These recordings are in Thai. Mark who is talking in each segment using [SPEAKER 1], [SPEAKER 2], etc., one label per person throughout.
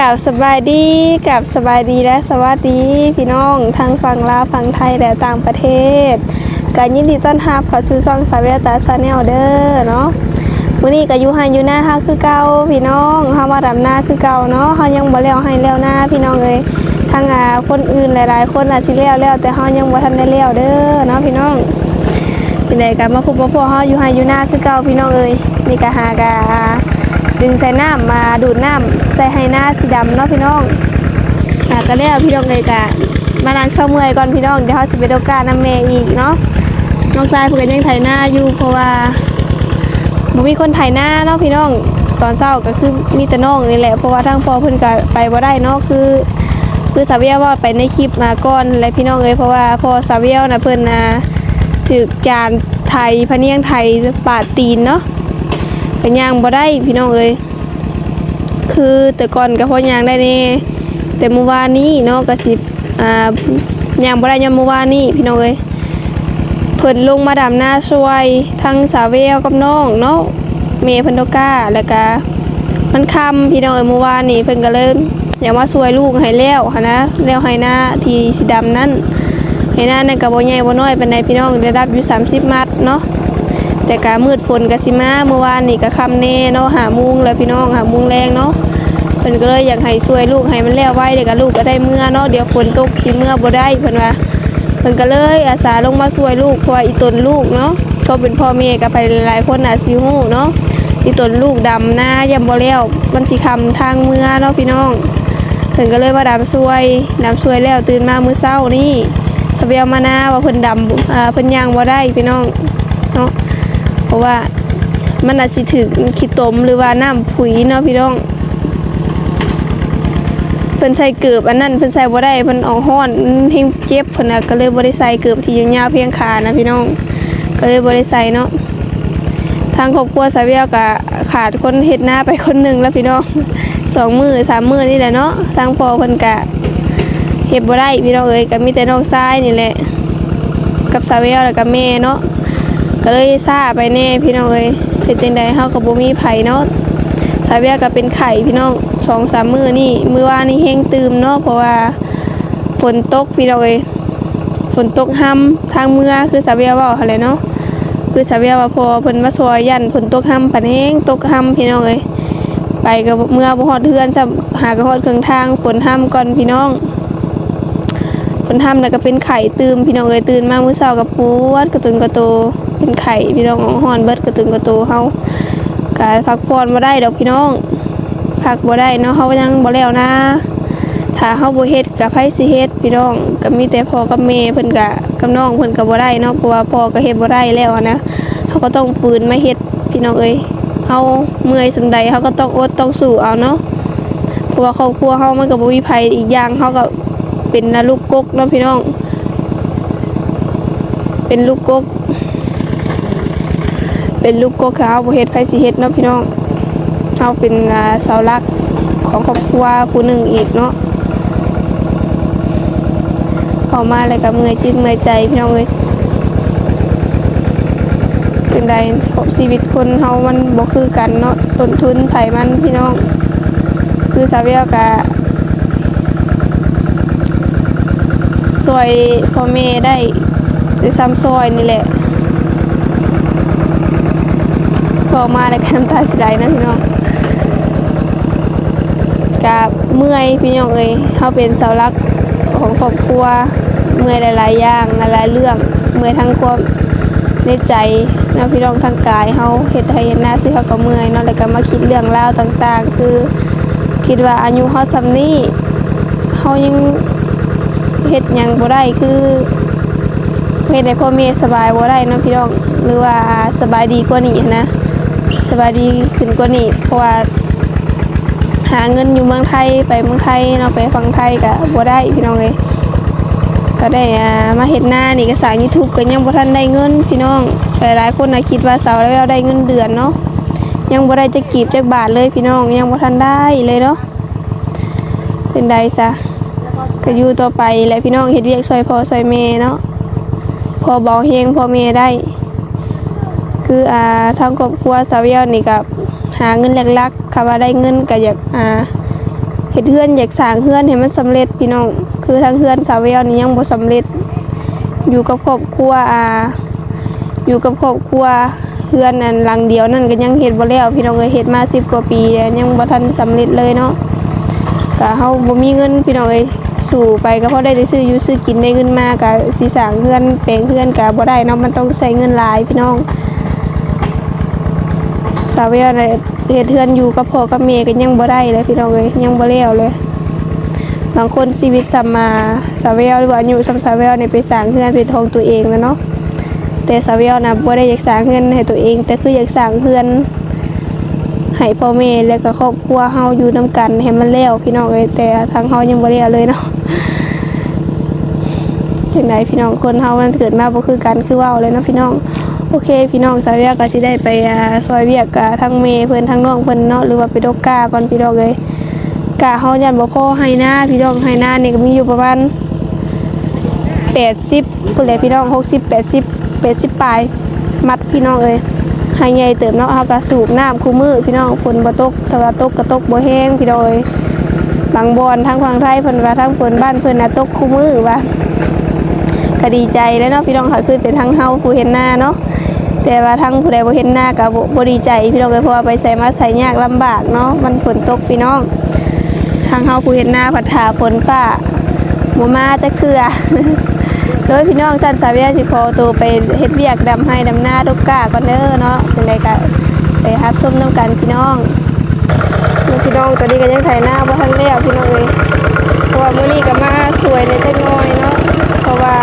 [SPEAKER 1] กับสบายดีกับสบายดีและสวัสดี พี่น้องทั้งฝั่งลาวฝั่งไทยและต่างประเทศการยินดีต้อนรับข้าสู่ช่องสาเวตาซาแนลเด้อเนาะวันนี้ก็อยู่ให้อยู่หน้าเฮาคือเก่าพี่น้องเฮามาดำหน้าคือเก่าเนาะเฮายังบ่แล้วให้แล้วหน้าพี่น้องเอ้ยทั้งอ่าคนอื่นหลายๆ คนอาจสิแล้วแล้วแต่เฮายังบ่ทันได้แล้วเด้อเนาะพี่น้องเป็นไดกันมาพบมาพอเฮาอยู่ให้อยู่หน้าคือเก่าพี่น้องเอ้ยนี่ก็หากะ ดึงใส่น้ำมาดูดน้ำใส่ให้หน้าสีดำเนาะพี่น้องอะก็แล้วพี่น้องเลยกะมาล้างเช้าเมื่อยก่อนพี่น้องเดี๋ยวเฮาสิไปดูการน้ำแม่อีกเนาะน้องชายเพิ่นยังไถหน้าอยู่เพราะว่าบ่มีคนไถหน้าเนาะพี่น้องตอนเช้าก็คือมีแต่น้องนี่แหละเพราะว่าทางพ่อเพิ่นก็ไปบ่ได้เนาะคือ คือสาเวียว่าไปในคลิปมาก่อนและพี่น้องเอ้ยเพราะว่าพอสาเวียนะเพิ่นนะถือจานไทยพะเนียงไทยปาดตีนเนาะ ก็ย่างบ่ได้พี่น้องเอ้ยคือแต่ก่อนก็พอย่างได้นี่แต่เมื่อวานนี้เนาะก็สิอ่าย่างบ่ได้ยามเมื่อวานนี้พี่น้องเอ้ยเพิ่นลงมาดำหน้าช่วยทั้งสาวเวียกับน้องเนาะเมย์เพิ่นโตก้าแล้วก็มันคำพี่น้องเอ้ยเมื่อวานนี่เพิ่นก็เลยอยากมาช่วยลูกให้แล้วหั้นนะแล้วให้หน้าทีสีดำนั่นให้หน้านั่นก็บ่ใหญ่บ่น้อยปานใดพี่น้องได้รับอยู่30มัดเนาะ แต่ก็มืดฝนก็สิมาเมื่อวานนี่ก็ค่ำแน่เนาะหามุงแล้วพี่น้องหามุงแรงเนาะเพิ่นก็เลยอยากให้ช่วยลูกให้มันแล้วไวเดี๋ยวก็ลูกก็ได้เมื่อเนาะเดี๋ยวฝนตกสิเมื่อบ่ได้เพิ่นว่าเพิ่นก็เลยอาสาลงมาช่วยลูกเพราะอีตนลูกเนาะก็เป็นพ่อแม่ก็ไปหลายคนน่ะสิฮู้เนาะที่ต้นลูกดำหน้ายำบ่แล้วมันสิคำทางเมื่อเนาะพี่น้องถึงก็เลยมาดำซวยดำซวยแล้วตื่นมามื้อเช้านี่ทะเบียมานาว่าเพิ่นดำเพิ่นย่างบ่ได้พี่น้องเนาะ เพราะว่ามันอาจสิถึงขี้ตมหรือว่าน้ำผุยเนาะพี่น้องเพิ่นใส่เกือบอันนั้นเพิ่นใส่บ่ได้เพิ่นเอาฮ้อนเฮงเจ็บเพิ่นน่ะก็เลยบ่ได้ใส่เกือบที่ยาวๆเพียงขานะพี่น้องก็เลยบ่ได้ใส่เนาะทางครอบครัวสาวเวียก็ขาดคนเฮ็ดหน้าไปคนหนึ่งแล้วพี่น้องสองมือสามมือนี่แหละเนาะทางพ่อเพิ่นก็เฮ็ดบ่ได้พี่น้องเอ้ยก็มีแต่น้องชายนี่แหละกับสาวเวียแล้วก็แม่เนาะ ก็เลยซาไปแน่พี่น้องเอ้ยเฮ็ดจังไดเฮาก็บ่มีไผเนาะสาวเวียก็เป็นไข้พี่น้องสองสามมือนี่มือวานนี่แห้งตืมเนาะเพราะว่าฝนตกพี่น้องเอ้ยฝนตกห้ำทางเมื่อคือสาวเวียว้าหั่นแหละเนาะคือสาวเวียว่าพอเพิ่นมาซอยยันฝนตกห้ำปานเองตกห้ำพี่น้องเอ้ยไปก็เมื่อบ่ฮอดเฮือนจะหาก็ฮอดเครื่องทางฝนห้ำก่อนพี่น้อง ฝนห้ำแล้วก็เป็นไข่ตื่มพี่น้องเอ้ยตื่นมามื้อเช้าก็ปวดกระตุนกระโตเป็นไข่พี่น้องของฮ้อนเบิดกระตุนกระโตเฮาก็พักผ่อนบ่ได้ดอกพี่น้องพักบ่ได้เนาะเฮายังบ่แล้วนะถ้าเฮาบ่เฮ็ดกับไผสิเฮ็ดพี่น้องก็มีแต่พ่อกับแม่เพิ่นก็กับน้องเพิ่นก็บ่ได้เนาะเพราะว่าพ่อก็เฮ็ดบ่ได้แล้วนะเฮาก็ต้องฝืนมาเฮ็ดพี่น้องเอ้ยเฮาเมื่อยสำใดเฮาก็ต้องอดต้องสู้เอาเนาะเพราะว่าครอบครัวเฮามันก็บ่มีไผอีกอย่างเฮาก็ เป็นนะลูกกกเนาะพี่น้อง เป็นลูกกก เป็นลูกกกค่ะเฮาบ่เฮ็ดไผสิเฮ็ดเนาะพี่น้องเฮาเป็นอ่าเสาหลักของครอบครัวผู้หนึ่งอีกเนาะเขามาแล้วก็เมื่อยจิตเมื่อยใจพี่น้องเอ้ยเป็นใดชีวิตคนเฮามันบ่คือกันเนาะต้นทุนไผมันพี่น้อง คือสาวเวียกะ ซอยพ่อแม่ได้ได้ซ้ำซอยนี่แหละพอมาแล้วก็น้ำตาสิไหลนะพี่น้องกับเมื่อยพี่น้องเอ้ยเฮาเป็นเสาหลักของครอบครัวเมื่อยหลายๆอย่างหลายๆเรื่องเมื่อยทั้งความในใจนาะพี่น้องทั้งกายเฮาเฮ็ดให้เห็นหน้าสิเฮาก็เมื่อยเนาะแล้วก็มาคิดเรื่องราวต่างๆ คือ คิดว่าอายุเฮาซำนี้เฮายัง เฮ็ดหยังบ่ได้คือเฮ็ดให้พ่อแม่สบายบ่ได้เนาะพี่น้องหรือว่าสบายดีกว่านี้นะสบายดีขึ้นกว่านี้เพราะว่าหาเงินอยู่เมืองไทยไปเมืองไทยเนาะไปฟังไทยก็บ่ได้พี่น้องเลยก็ได้มาเฮ็ดหน้านี่ก็สร้าง YouTube ก็ยังบ่ทันได้เงินพี่น้องหลายๆคนน่ะคิดว่าเสาแล้วได้เงินเดือนเนาะยังบ่ได้จะกีบจักบาทเลยพี่น้องยังบ่ทันได้เลยเนาะเป็นใดซะ ก็อยู่ต่อไปและพี่น้องเฮ็ดเวียกซอยพ่อซอยแม่เนาะพอเบาเฮงพอแม่ได้ คืออ่าทางครอบครัวสาวเวียวนี่ก็หาเงินหลักๆค่ะว่าได้เงินก็อยากอ่าเฮ็ดเฮือนอยากสร้างเฮือนให้มันสำเร็จพี่น้องคือทางเฮือนสาวแววนี่ยังบ่สำเร็จ อยู่กับครอบครัวอ่าอยู่กับครอบครัวเฮือนนั่นหลังเดียวนั่นก็ยังเฮ็ดบ่แล้วพี่น้องเอ้ยเฮ็ดมา10กว่าปีแล้วยังบ่ทันสำเร็จเลยเนาะก็เฮาบ่มีเงินพี่น้องเอ้ย สู่ไปก็เพอได้ได้ซื้ออยู่ซื้อกินได้เงินมาก็สิสร้างเฮือนแปลงเฮือนก็บ่ได้เนาะมันต้องใช้เงินหลายพี่น้อง สาวแววน่ะเฮ็ดเฮือนอยู่กับพ่อกับแม่ก็ยังบ่ได้เลยพี่น้องเอ้ยยังบ่แล้วเลย บางคนชีวิตซ้ำมาสาวแววหรือว่าอายุซ้ำสาวแววเนี่ยไปสร้างเฮือนเป็นของตัวเองแล้วเนาะแต่สาวเวียนะบ่ได้อยากสร้างเงินให้ตัวเอง แต่คืออยากสร้างเพื่อนให้พ่อแม่แล้วก็ครอบครัวเฮาอยู่นํกันให้มันแล้วพี่น้องเอ้ยแต่ทางเฮายังบ่แล้วเลยเนาะ จังไดพี่น้องคนเฮามันเกิดมาบ่คือกันคือว้าเลยนะพี่น้องโอเค พี่น้องสาวเวียก็สิได้ไปอซอยเวียกกับทั้งเมเพิ่นทั้งน้องเพิ่นเนาะหรือว่าไปดกกาก่อนพี่น้องเอ้ยกาเฮายันบ่พอให้หน้าพี่น้องให้หน้านี่ก็มีอยู่ประมาณแปดสิบพุ่นแหละพี่น้องหกสิบแปดสิบแปดสิบปลายมัดพี่น้องเอ้ยให้ใหญ่เติมเนาะเฮาก็สูบน้ำคู่มือพี่น้องฝนบ่ตกแต่ว่าตกก็ตกบ่แห้งพี่น้องเอ้ย บางบอนทางฝั่งไทยเพิ่นว่าทางฝนบ้านเพิ่นน่ะตกคู่มือว่าก็ดีใจแล้วเนาะพี่น้องค่ะคือเป็นทางเฮาผู้เห็นหน้าเนาะแต่ว่าทางผู้ใดบ่เห็นหน้าก็บ่บ่ดีใจ พี่น้องเอ้ยเพราะว่าไปใส่มาใส่ยากลำบากเนาะมันฝนตกพี่น้องทางเฮาผู้เห็นหน้าผัดถาฝนฟ้าบ่มาจักเทื่อโดยพี่น้องสันสาวเวียสิขอตัวไปเฮ็ดเวียกดำให้ดำหน้าทุกกาก่อนเด้อเนาะจังไดก็ไปรับชมน้ำกันพี่น้อง พี่น้องตอนนี้ก็ยังถ่ายหน้าบ่าทันแล้วพี่น้องเอ้ยเพราะว่ามื้อนี้ก็มาสวยในจักหน่อยเนาะเพราะว่า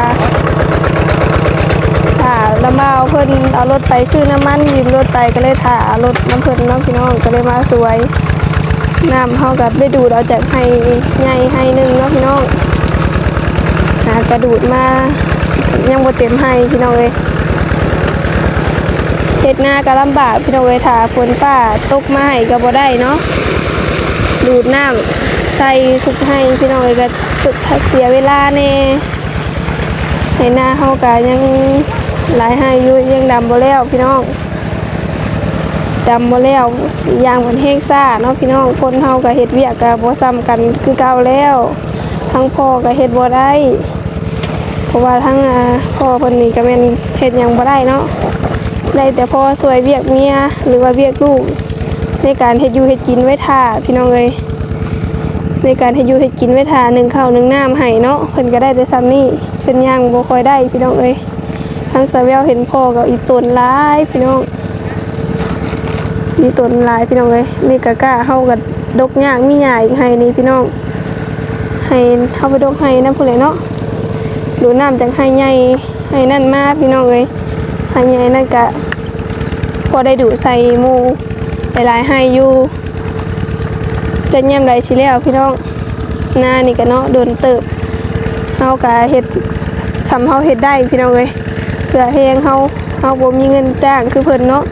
[SPEAKER 1] ถ้าละมาเอาเพิ่นเอารถไปซื้อน้ำมันยืมรถไปก็เลยถ่ารถน้ำเพิ่นเนาะพี่น้องก็เลยมาสวยน้ำเฮาก็ได้ดูดเอาจากให้ใหญ่ให้นึงเนาะพี่น้องหากระดูดมายังบ่เต็มให้พี่น้องเอ้ยเฮ็ดหน้าก็ลำบากพี่น้องเอ้ยถาฝนฟ้าตกมาให้ก็บ่ได้เนาะ ดูดน้ำใส่ทุกให้พี่น้องเอ้ยก็สุดเสียเวลาแน่ให้หน้าเฮาก็ยังหลายให้อยู่ยังดำบ่แล้วพี่น้องดำบ่แล้วอย่างมันแห้งซ่าเนาะพี่น้องคนเฮาก็เฮ็ดเวียกก็บ่ซ้ำกันคือเก่าแล้ว ทั้งพ่อก็เฮ็ดบ่ได้เพราะว่าทั้งพ่อเพิ่นนี่ก็แม่นเฮ็ดยังบ่ได้เนาะได้แต่พ่อช่วยเวียกเมียหรือว่าเวียกลูก ในการเฮ็ดอยู่เฮ็ดกินไว้ท่าพี่น้องเอ้ยในการเฮ็ดอยู่เฮ็ดกินไว้ท่าหนึ่งข้าวหนึ่งน้ำให้เนาะเพิ่นก็ได้แต่ซ้ำนี่เพิ่นยังบ่ค่อยได้พี่น้องเอ้ยทั้งสาวแววเห็นพ่อก็อีตนหลายพี่น้องมีตนหลายพี่น้องเอ้ยนี่ก็กล้าเฮาก็ดกยากมีหญ้าอีกให้นี่พี่น้องให้เข้าไปดกให้น้ำผู้ใดเนาะดูน้ำจากให้ใหญ่ให้นั่นมาพี่น้องเอ้ยให้ใหญ่นั่นกะพอได้ดูใส่หมู หลายให้อยู่จะเยี่ยมไรสิแล้วพี่น้องหน้านี่ก็เนาะโดนเติบเฮากะเฮ็ดทำเฮาเฮ็ดได้พี่น้องเอ้ยเพื่อแฮงเฮาเฮาบ่มีเงินจ้างคือเพิ่นเนาะ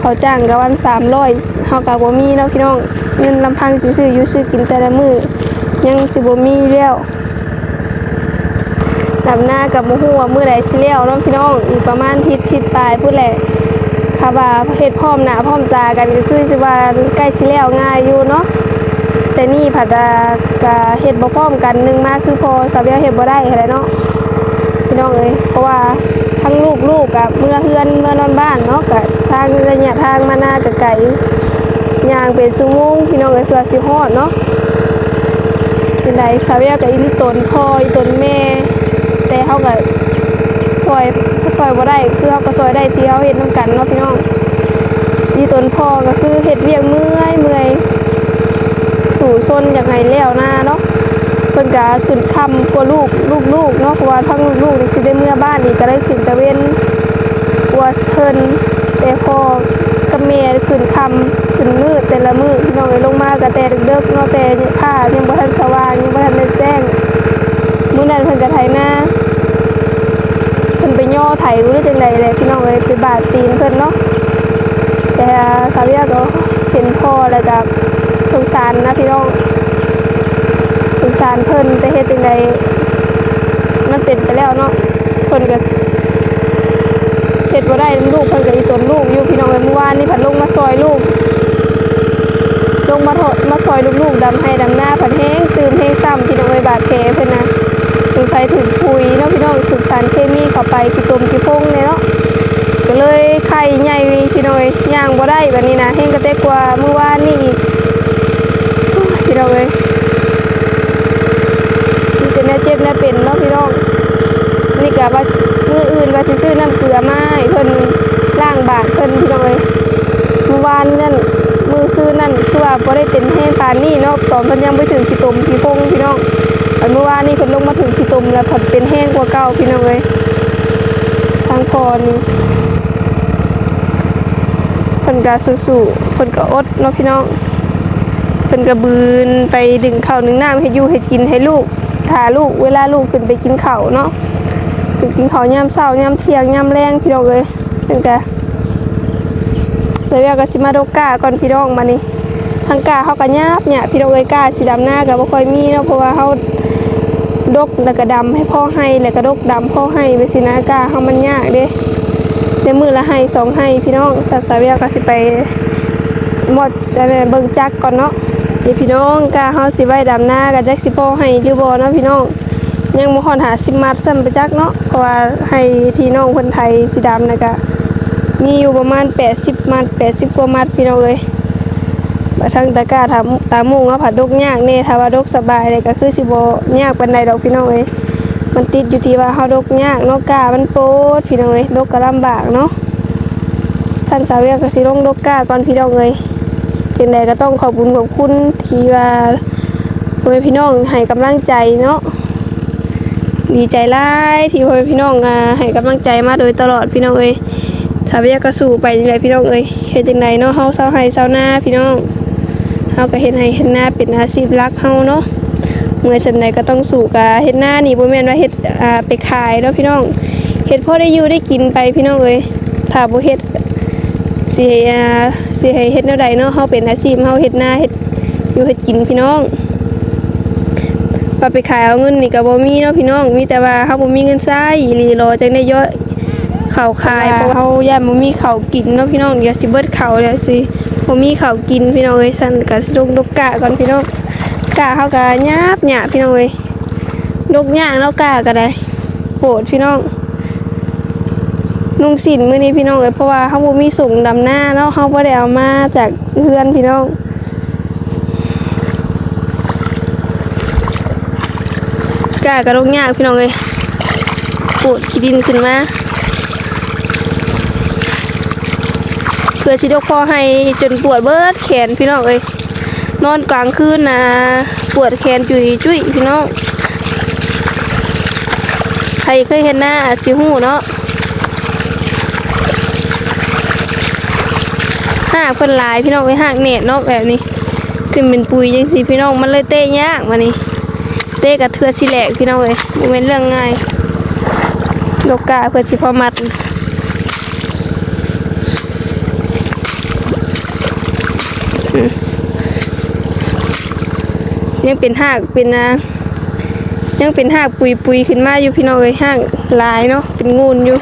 [SPEAKER 1] เขาจ้างก็วัน300เฮาก็บ่มีเนาะพี่น้องเงินลำพังสิซื้ออยู่ซื้อกินแต่ละมื้อยังสิบ่มีแล้วดำหน้ากับบ่ฮู้ว่ามื้อใดสิแล้วเนาะพี่น้องอีกประมาณทิศทิศปลายพุ่นแหละ ถ้าว่าเฮ็ดพร้อมหน้าพร้อมตากันก็คือสิว่าใกล้สิแล้วง่ายอยู่เนาะแต่นี่ผัดก็เฮ็ดบ่พร้อมกันหนึงมากคือพอสาวเวียเฮ็ดบ่ได้แหละเนาะพี่น้องเอ้ยเพราะว่าทั้งลูกลูกกับเมื่อเฮือนเมื่อนอนบ้านเนาะก็ทางระยะทางมานาก็ไกลย่างเป็นชั่วโมงพี่น้องเอ้ยเพื่อสิฮอดเนาะเป็นไรสาวเวียกับอีลิตนพ่ออีตนแม่ แต่เขาก็ ซอยก็ซอยบ่ได้คือเขาก็ซอยได้ที่เขาเฮ็ดนํกันเนาะพี่น้องอีตนพ่อก็คือเฮ็ดเวียกเมื่อยเมื่อยสู่ซนจากไหนแล้วหน้าเนาะเพิ่นก็ขึ้นคำกลัวลูกลูกๆเนาะเพราะว่าทั้งลูกๆนี่สิได้เมื่อบ้านอีกก็เลยขึ้นตะเวนกลัวเพิ่นแต่พ่อกับแม่ขึ้นคำขึ้นมืดแต่ละมื้อพี่น้องเลยลงมาก็แต่ดึกๆเนาะแต่ผ้ายังบ่ทันสว่างยังบ่ทันได้แจ้งมื้อนั้นเพิ่นก็ไถนาเพิ่น ไปย่อไถรู้ได้จังไดเลยพี่น้องเอ้ยไปบาดตีนเพิ่นเนาะแต่สาเวียก็เห็นพ่อแล้วก็สงสารนะพี่น้องสงสารเพิ่นแต่เฮ็ดจังไดมันเป็นไปแล้วเนาะเพิ่นก็เฮ็ดบ่ได้ลูกเพิ่นก็อีตนลูกอยู่พี่น้องเอ้ยเมื่อวานนี่ผัดลงมาซอยลูกลงมาโทษมาซอยลูกๆดำให้ดำหน้าผัดแห้งตื่มแห้ซ้ำพี่น้องเอ้ยบาดแผลเพิ่นนะ สงสัยถึงคุยเนาะพี่น้องถึงสารเคมีเข้าไปขี้ตุ่มขี้พงเลยเนาะก็เลยไข่ใหญ่พี่น้อยย่างบ่ได้แบบนี้นะแห้งกระเตกกว่าเมื่อวานนี่อีกพี่น้องเอ้ยมันเป็นแน่เจ็บแน่เป็นเนาะพี่น้องนี่ก็ว่ามืออื่นว่าสิซื้อน้ำเกลือมาให้เพิ่นล้างบาดเพิ่นพี่น้องเอ้ยเมื่อวานนั่นมือซื้อนั่นคือว่าบ่ได้เป็นแห้งปานนี้เนาะตอนเพิ่นยังบ่ถึงขี้ตมขี้พงพี่น้อง อันเมื่อวานนี่เพิ่นลงมาถึงขี้ตมแล้วผัดเป็นแห้งกว่าเก่าพี่น้องเอ้ยทางพอนี่เพิ่นก็สู้ๆเพิ่นก็อดเนาะพี่น้องเพิ่นก็บืนไปดึงข้าวนึ่งน้ำให้ยู่ให้กินให้ลูกถ้าลูกเวลาลูกขึ้นไปกินข้าวเนาะถึงกินข้าวยามเช้ายามเที่ยงยามแรงพี่น้องเอ้ยเป็นกะเลยว่าก็สิมาดกกาก่อนพี่น้องมานี่ทางกาเขาก็ยาบเนี่ยพี่น้องเอ้ยกาสีดำหน้าก็บ่ค่อยมีเนาะเพราะว่าเขา ดกแล้วก็ดำให้พ่อให้แล้วก็ดกดำพ่อให้ไปสินะกาเขามันยากเด้ในมือละให้สองให้พี่น้องสัตว์สายเวียก็สิไปหมดอะไรเบิ่งจักก่อนเนาะเดี๋ยวพี่น้องกาเขาสิไว้ดำหน้ากับจักสิพ่อให้หรือบ่เนาะพี่น้องยังบ่ฮอดหาสิมัดซ้ำไปจักเนาะเพราะว่าให้ที่น้องคนไทยสีดำนะก็มีอยู่ประมาณ 80 มัด 80 กว่ามัดพี่น้องเอ้ย บ่ทั้งตะกร้าถามตามุ่งว่าผัดดกยากแน่ถ้าว่าดกสบายเลยก็คือสิบ่ยากเปานใดดอกพี่น้องเอ้ยมันติดอยู่ที่ว่าเฮาดกยากนาะกล้ามันโปดพี่น้องเอ้ยดกก็ลำบากเนาะท่านสาวเวียก็สิลงดกกล้าก่อนพี่น้องเอ้ยจังใดก็ต้องขอบคุญขอบคุณที่ว่าพ่อแม่พี่น้องให้กำลังใจเนาะดีใจร้ายที่พ่อแม่พี่น้องอ่าให้กำลังใจมาโดยตลอดพี่น้องเอ้ยสาวเวียก็สู้ไปจังไดพี่น้องเอ้ยเฮ็ดจังไดเนาะเฮาเศร้าให้เศร้าหน้าพี่น้อง เฮาก็เฮ็ดให้เฮ็ดหน้าเป็นอาชีพหลักเฮาเนาะเมื่อฉันใดก็ต้องสู้กะเฮ็ดหน้านี่บ่แม่นว่าเฮ็ดอ่าไปขายเนาะพี่น้องเฮ็ดพอได้อยู่ได้กินไปพี่น้องเอ้ยถ้าบ่เฮ็ดสิอ่าสิให้เฮ็ดแนวใดเนาะเฮาเป็นอาชีพเฮาเฮ็ดหน้าเฮ็ดอยู่เฮ็ดกินพี่น้องว่าไปขายเอาเงินนี่ก็บ่มีเนาะพี่น้องมีแต่ว่าเฮาบ่มีเงินใช้อีหลีรอจังได้ยอดข้าวขายเพราะว่าเฮาย่านบ่มีข้าวกินเนาะพี่น้องเดี๋ยวสิเบิดข้าวแล้วสิ บ่มีข้าวกินพี่น้องเอ้ยสั่นก็สิลงดกกะก่อนพี่น้องกะเฮาก็หยาบหยาพี่น้องเอ้ยดกยากเนาะกะก็ได้โหดพี่น้องนุ่งสินมื้อนี้พี่น้องเอ้ยเพราะว่าเฮาบ่มีส่งดำหน้าเนาะเฮาบ่ได้เอามาจากเพื่อนพี่น้องกล้ากระดกยาพี่น้องเลยปวดขี้ดินขึ้นมา พื่อชิดกคอให้จนปวดเบิดแขนพี่น้องเอ้ยนอนกลางคืนนะปวดแขนจุยจุยพี่น้องใครเคยเห็นหน้าสิหูเนาะหากเพิ่นลายพี่น้องไอ้หากเน็ตเนาะแบบนี้ขึ้นเป็นปุยจังสิพี่น้องมันเลยเตะยากมานี่เต้กับเทือสิแหลกพี่น้องเลยบ่เป็นเรื่องง่ายดอกกาเพื่อสิพอมัดอืม ยังเป็นหากเป็นนะยังเป็นหากปุยปุยขึ้นมาอยู่พี่น้องเลยหากลายเนาะเป็นงูนอยู่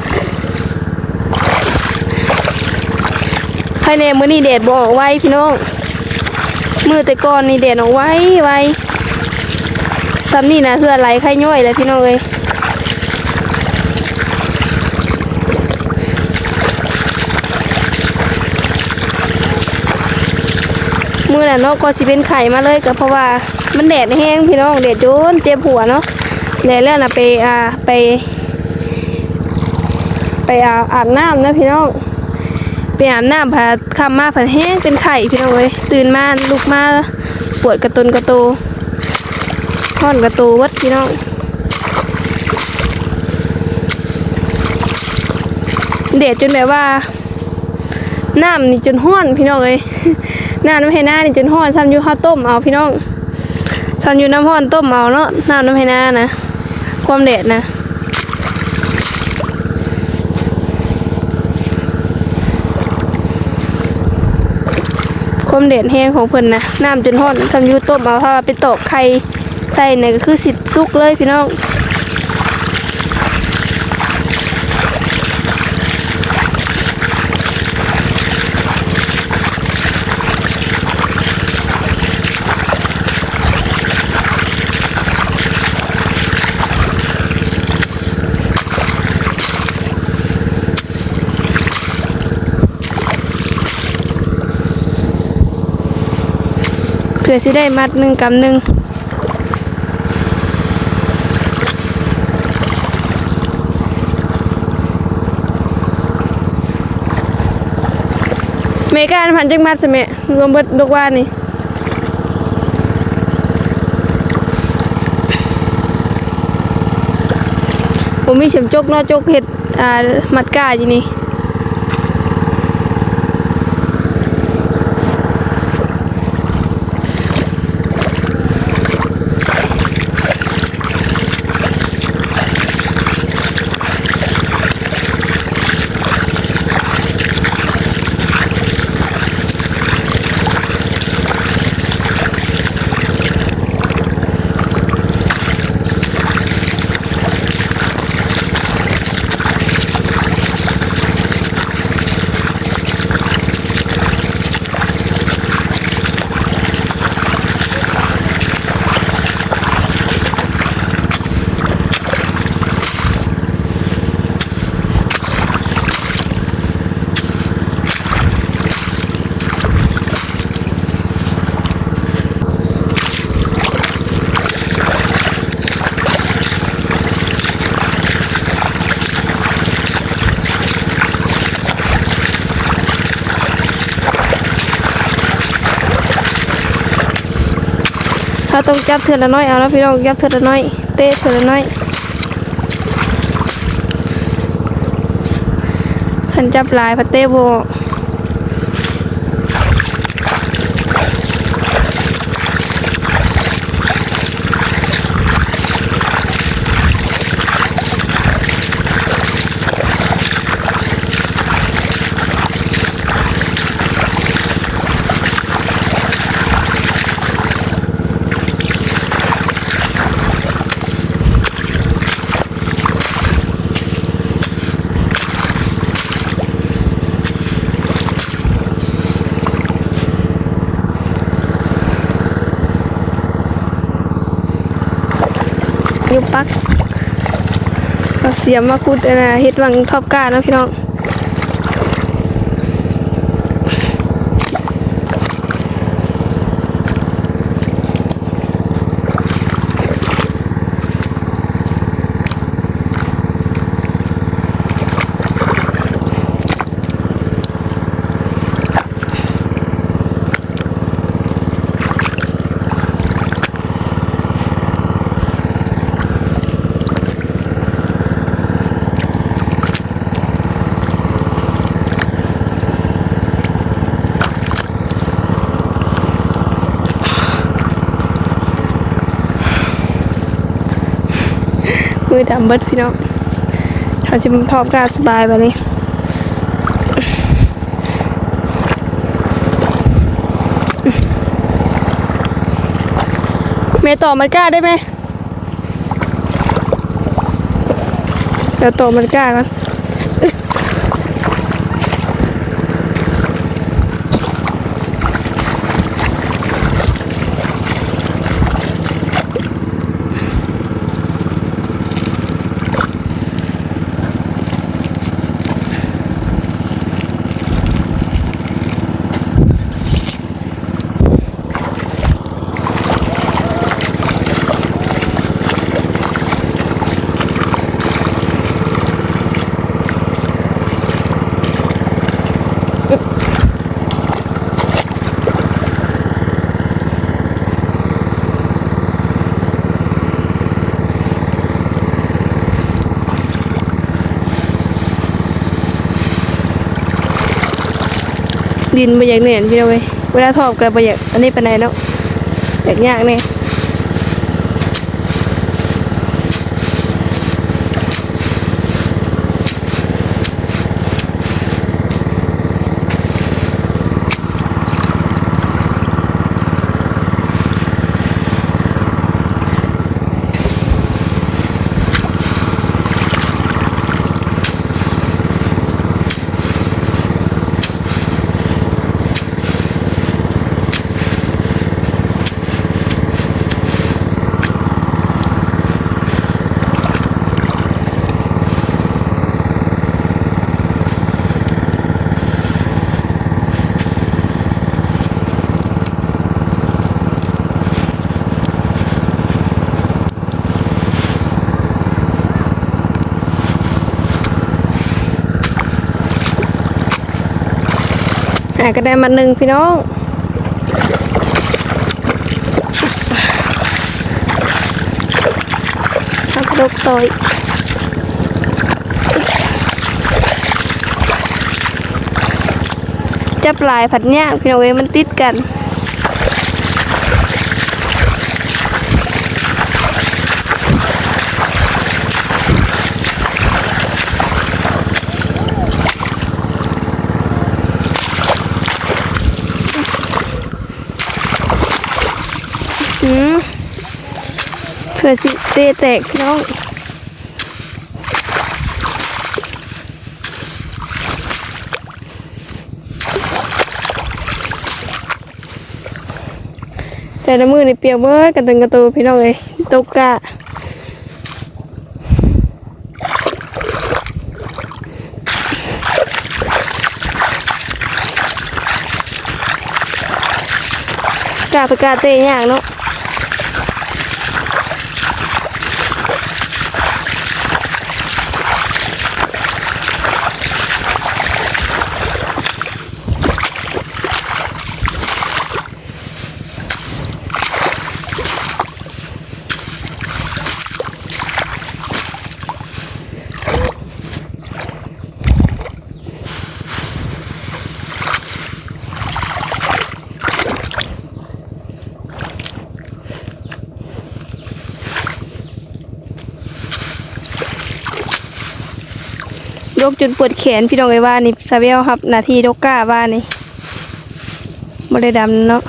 [SPEAKER 1] ภายในมื้อนี้แดดบออกไว้พี่น้องมือแต่ก่อนนี่แดดออกไว้ไว้ซ้ำนี่นะเพื่อไหลไข่ย่อยเลยพี่น้องเอ้ย มือน่ะเนาะก็สิเป็นไข่มาเลยก็เพราะว่ามันแดดแห้งพี่น้องแดดโจนเจ็บหัวเนาะแดดแล้วนะไปอ่าไป ไปอาอาบน้ำนะพี่น้องไปอาบน้ำผ่าคำมาผ่าแห้งเป็นไข่พี่น้องเอ้ยตื่นมาลุกมาปวดกระตุนกระโตท่อนกระตูวัดพี่น้องเดดจนแบบว่าน้ำนี่จนห้อนพี่น้องเลย น้ำน้ำให้หน้านี่จนห้อนซ้ำอยู่ข้าวต้มเอาพี่น้องซ้ำอยู่น้ำห้อนต้มเอาเนาะน้ำน้ำให้หน้านะความเด็ดนะความเด็ดแห้งของเพิ่นนะน้ำจนห้อนซ้ำอยู่ต้มเอาถ้าไปตอกไข่ใส่เนี่ยก็คือสิสุกเลยพี่น้อง สิได้มัดหนึ่งกำหนึ่งเมการพันจักมัดสิแม่รวมเบิดดกว่านี่ผมมีเข็มจกนอจกเห็ดอ่ามัดก้าอยู่นี่ เราต้องจับเถื่อละน้อยเอาแล้วพี่น้องจับเถื่อละน้อยเตะเถื่อละน้อยพันจับลายพันเตะโบ ออกยุบปักเอาเสียมมาคุดนะเฮ็ดวังทอบก้าเนะพี่น้อง มือดำเบิดพี่น้องเขาจะมึงทอมก้าสบายไปเลยเมย์ต่อมันกล้าได้ไหมเดี๋ยวต่อมันกล้ากัน ดินไปอย่างเหนียนพี่น้องเว้ยเวลาทอบกันไปอย่างอันนี้ป็นไงเนาะอยากยากเนี่ ก็ได้มาหนึ่งพี่น้องเอากระดกต่อยจับลายผัดเนี่ยพี่น้องเอ้มันติดกัน พื่อสิเตะแตกพี่น้องแต่ละมือในเปียกเบิดกันตึงกระตูพี่น้องเอ้ยตกกะกะไปกะเตะยากเนาะ กจนปวดแขนพี่น้องไอ้ว่านี่ซาเวลครับนาทีดกก้าว่านี่บ่ได้ดำเนาะ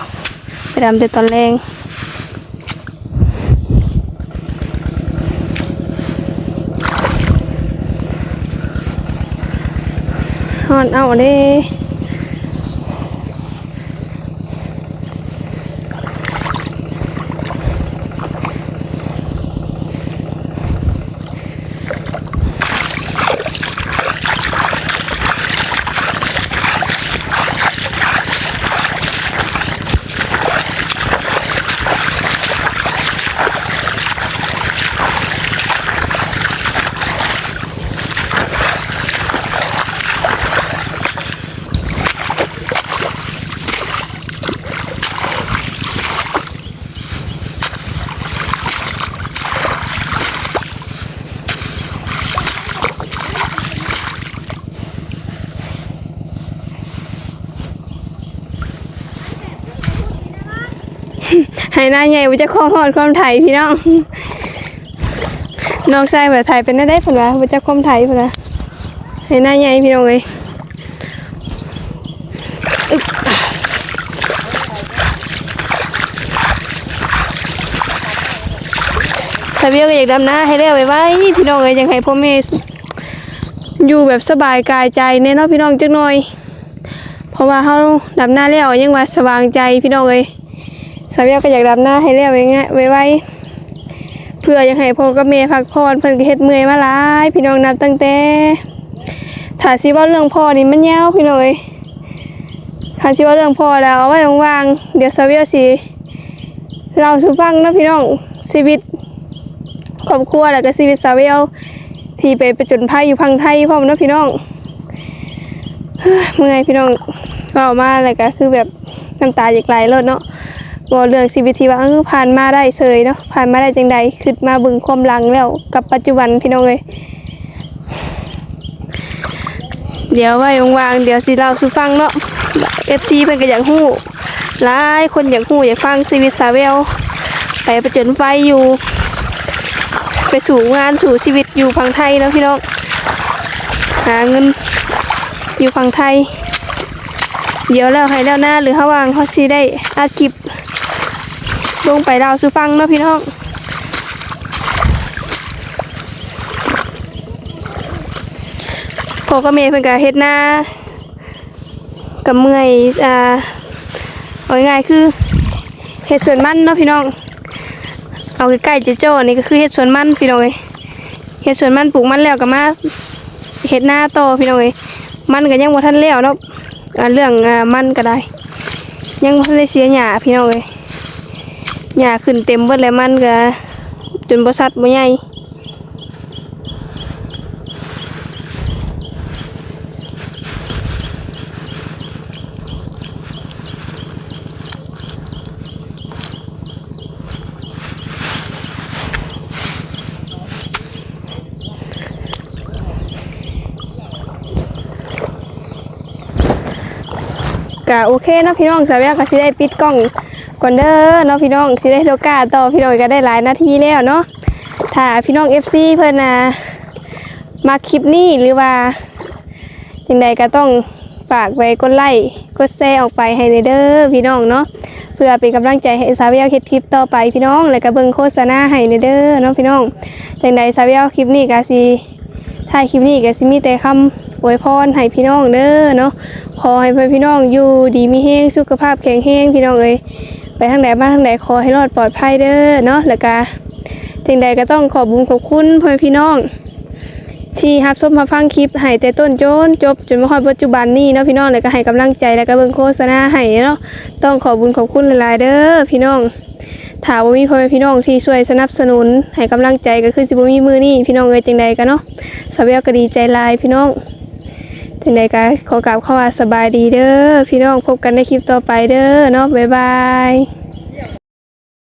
[SPEAKER 1] ไปดำแต่ตอนแรงฮอนเอาเลย ให้หน้าใหญ่ว่าจะความอดความไทยพี่น้องน้องชายแบบไทยเป็นได้ได้ผลว่าว่าจะความไทยผลว่าให้หน้าใหญ่พี่น้องเลยอึ๊บาเบี้ยก็อยากดำหน้าให้เรียกไว้ไว้พี่น้องเลยยังให้พ่อแม่อยู่แบบสบายกายใจแน่นาะพี่น้องจักหน่อย เพราะว่าเขาดำหน้าแล้วยังว่าสว่างใจพี่น้องเลยาวเวียก็อยากดำหน้าให้เรียบไว้ง่ายไว้ไว้เพื่อยังให้พ่อกับแม่พักผ่อนเพิ่นก็เฮ็ดเมื่อยมาหลายพี่น้องนับตั้งแต่ถ้าสิว่าเรื่องพ่อนี่มันยาวพี่น้อยถ้าสิว่าเรื่องพ่อแล้วเอาไว้ว่างๆเดี๋ยวสาวเวียสิเล่าสู่ฟังเนาะพี่น้องชีวิตครอบครัวแล้วก็ชีวิตสาวเวียที่ไปประจนภัยอยู่พังไทยพร้อมเนาะพี่น้องเมื่อยพี่น้องก็ออกมาอะไรก็คือแบบน้ำตาอยากไหลเลยเนาะ บ่เรื่องชีวิตที่ว่าเออผ่านมาได้เสยเนาะผ่านมาได้จังใดคิดมาบึงความหลังแล้ว กับปัจจุบันพี่น้องเอ้ยเดี๋ยวไว้วางๆเดี๋ยวสิเล่าสู่ฟังเนาะ FC เพิ่นก็อยากฮู้หลายคนอยากฮู้อยากฟังชีวิตสาวแววไปประจนไฟอยู่ ไปสู่งานสู่ชีวิตอยู่ฝั่งไทยเนาะพี่น้องหาเงินอยู่ฝั่งไทย เดี๋ยวแล้วให้แล้วหน้าหรือเขาวางเขาสิได้อาคลิป ลงไปดาวสุฟังเนาะพี่น้องพอก็เมย์เพิ่นก็เฮ็ดหน้ากับเมื่อยอ่าเอาง่ายคือเฮ็ดสวนมันเนาะพี่น้อง เอาใกล้ๆจ๊โจ้นี่ก็คือเฮ็ดสวนมันพี่น้องเอ้ยเฮ็ดสวนมันปลูกมันแล้วก็มาเฮ็ดหน้าต่อพี่น้องเอ้ยมันก็ยังบ่ทันแล้วเนาะเรื่องอ่ามันก็ได้ ยังบ่ทันได้เสียหญ้าพี่น้องเอ้ย หญ้าขึ้นเต็มเบิดแล้วมันก็จนบ่สัตว์บ่ใหญ่ก็โอเคนะพี่น้องสาวแววก็ที่ได้ปิดกล้อง ก่อนเด้อเนาะพี่น้องสิได้โอกาสต่อพี่น้องก็ได้หลายนาทีแล้วเนาะถ้าพี่น้อง FC เพิ่นนะมาคลิปนี้หรือว่าจังใดก็ต้องฝากไว้กดไลค์กดแชร์ออกไปให้ในเด้อพี่น้องเนาะเพื่อเป็นกำลังใจให้สาวแววเฮ็ดคลิปต่อไปพี่น้อง แล้วก็เบิ่งโฆษณาให้ในเด้อเนาะพี่น้องจังใดสาวแววคลิปนี้ก็สิถ่ายคลิปนี้ก็สิมีแต่คำอวยพรให้พี่น้องเด้อเนาะขอให้พี่น้องอยู่ดีมีแห้งสุขภาพแข็งแรงพี่น้องเอ้ย ไปทางไหนบ้านทางไหนขอให้รอดปลอดภัยเด้อเนาะแล้วก็จึงใดก็ต้องขอบุญขอบคุณพ่อพี่น้อง ที่รับชมมาฟังคลิปให้แต่ต้นจนจบจนมาฮอดปัจจุบันนี้เนาะพี่น้องแล้วก็ให้กำลังใจแล้วก็เบิ่งโฆษณาให้เนาะต้องขอบุญขอบคุณหลายๆเด้อพี่น้องถ้าบ่มีพ่อแม่พี่น้องที่ช่วยสนับสนุนให้กำลังใจก็คือสิบ่มีมือนี้พี่น้องเอ้ยจังใดก็เนาะสาวเวลก็ดีใจหลายพี่น้อง ถึงใดก็ขอกราบเข้าว่าสบายดีเด้อพี่น้องพบกันในคลิปต่อไปเด้อเนาะบ๊ายบาย